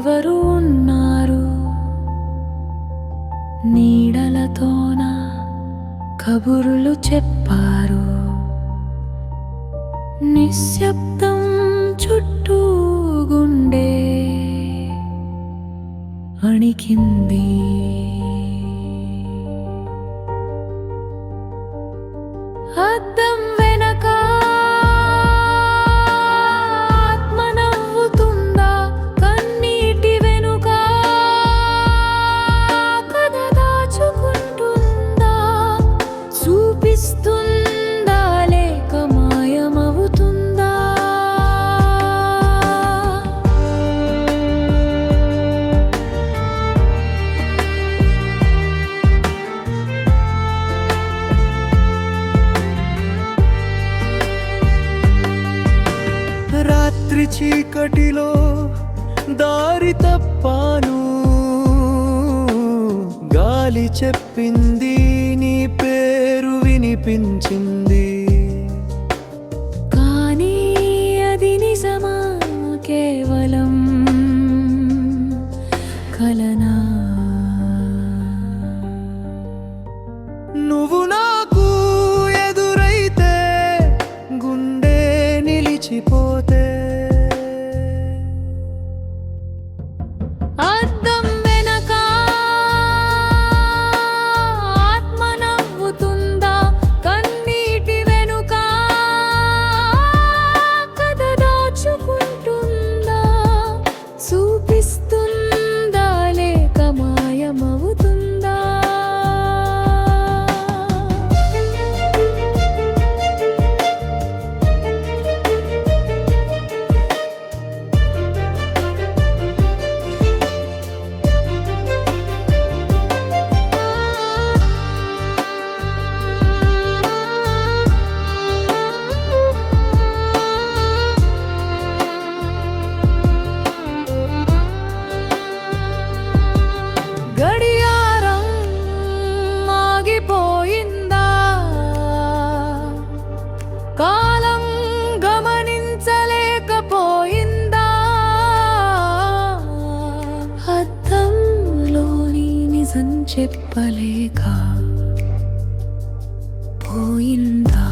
ఎవరు ఉన్నారు? నీడలతోన కబురులు చెప్పారు. నిశ్శబ్దం చుట్టూ గుండె అణికింది. రాత్రి చీకటిలో దారి తప్పాను. గాలి చెప్పింది నీ పేరు వినిపించింది. కానీ అది నిజమా కేవలం కలనా? నువ్వు నాకు ఎదురైతే గుండె నిలిచిపోతే చెప్పలేక పోయిందా?